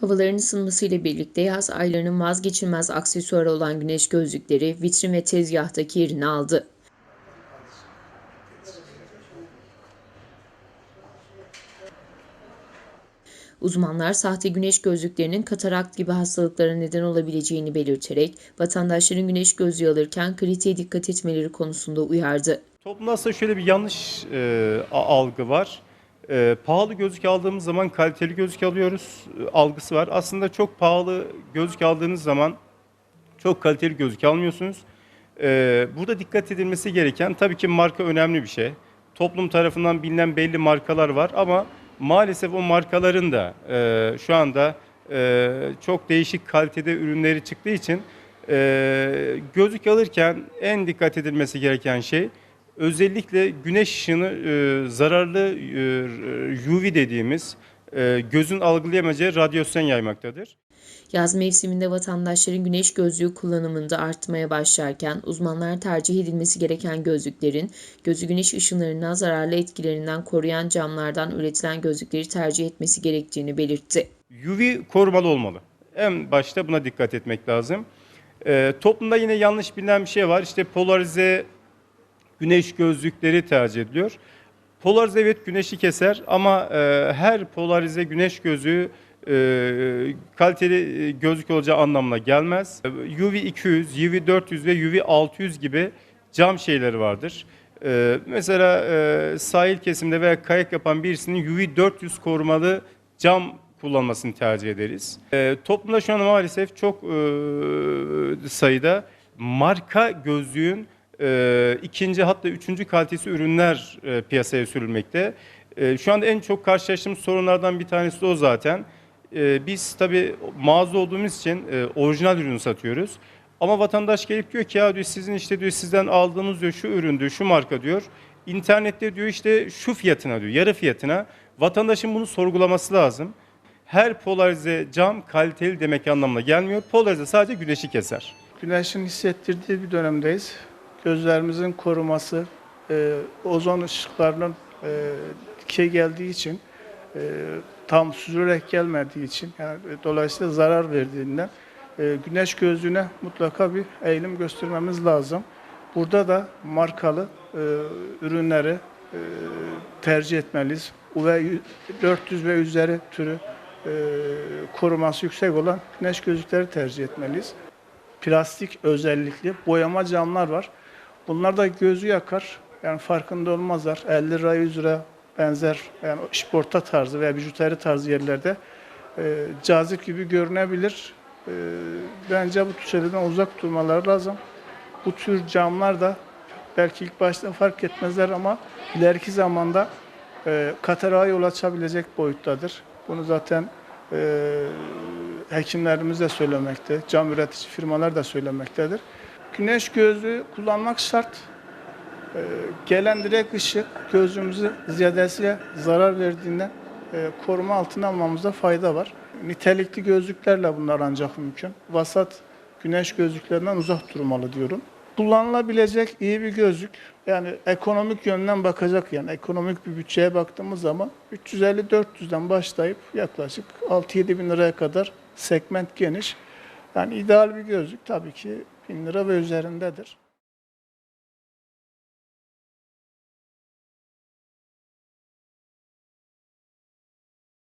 Havaların ısınmasıyla birlikte yaz aylarının vazgeçilmez aksesuarı olan güneş gözlükleri vitrin ve tezgahtaki yerini aldı. Uzmanlar sahte güneş gözlüklerinin katarakt gibi hastalıklara neden olabileceğini belirterek vatandaşların güneş gözlüğü alırken kritiğe dikkat etmeleri konusunda uyardı. Toplumda şöyle bir yanlış e, algı var. E, pahalı gözlük aldığımız zaman kaliteli gözlük alıyoruz e, algısı var. Aslında çok pahalı gözlük aldığınız zaman çok kaliteli gözlük almıyorsunuz. E, burada dikkat edilmesi gereken tabii ki marka önemli bir şey. Toplum tarafından bilinen belli markalar var ama maalesef o markaların da e, şu anda e, çok değişik kalitede ürünleri çıktığı için e, gözlük alırken en dikkat edilmesi gereken şey özellikle güneş ışını e, zararlı e, UV dediğimiz e, gözün algılayamayacağı radyasyon yaymaktadır. Yaz mevsiminde vatandaşların güneş gözlüğü kullanımında artmaya başlarken uzmanlar tercih edilmesi gereken gözlüklerin gözü güneş ışınlarından zararlı etkilerinden koruyan camlardan üretilen gözlükleri tercih etmesi gerektiğini belirtti. UV korumalı olmalı. En başta buna dikkat etmek lazım. Ee, toplumda yine yanlış bilinen bir şey var. İşte polarize güneş gözlükleri tercih ediliyor. Polarize evet güneşi keser ama e, her polarize güneş gözlüğü e, kaliteli e, gözlük olacağı anlamına gelmez. UV 200, UV 400 ve UV 600 gibi cam şeyleri vardır. E, mesela e, sahil kesimde veya kayak yapan birisinin UV 400 korumalı cam kullanmasını tercih ederiz. E, toplumda şu an maalesef çok e, sayıda marka gözlüğün e, ikinci hatta üçüncü kalitesi ürünler e, piyasaya sürülmekte. E, şu anda en çok karşılaştığımız sorunlardan bir tanesi de o zaten. E, biz tabii mağaza olduğumuz için e, orijinal ürünü satıyoruz. Ama vatandaş gelip diyor ki ya diyor sizin işte diyor sizden aldığınız diyor şu ürün diyor şu marka diyor. İnternette diyor işte şu fiyatına diyor yarı fiyatına. Vatandaşın bunu sorgulaması lazım. Her polarize cam kaliteli demek anlamına gelmiyor. Polarize sadece güneşi keser. Güneşin hissettirdiği bir dönemdeyiz. Gözlerimizin koruması, e, ozon ışıklarının e, dikey geldiği için, e, tam süzülerek gelmediği için, yani dolayısıyla zarar verdiğinden e, güneş gözlüğüne mutlaka bir eğilim göstermemiz lazım. Burada da markalı e, ürünleri e, tercih etmeliyiz. UV 400 ve üzeri türü e, koruması yüksek olan güneş gözlükleri tercih etmeliyiz plastik özellikli boyama camlar var. Bunlar da gözü yakar. Yani farkında olmazlar. 50 lira 100 lira benzer yani işporta tarzı veya bijuteri tarzı yerlerde e, cazip gibi görünebilir. E, bence bu tür şeylerden uzak durmaları lazım. Bu tür camlar da belki ilk başta fark etmezler ama ileriki zamanda e, katarağa yol açabilecek boyuttadır. Bunu zaten e, hekimlerimiz de söylemekte, cam üretici firmalar da söylemektedir. Güneş gözlüğü kullanmak şart. Ee, gelen direkt ışık gözümüzü ziyadesiyle zarar verdiğinden e, koruma altına almamızda fayda var. Nitelikli gözlüklerle bunlar ancak mümkün. Vasat güneş gözlüklerinden uzak durmalı diyorum. Kullanılabilecek iyi bir gözlük. Yani ekonomik yönden bakacak yani ekonomik bir bütçeye baktığımız zaman 350-400'den başlayıp yaklaşık 6-7 bin liraya kadar segment geniş. Yani ideal bir gözlük tabii ki 1000 lira ve üzerindedir.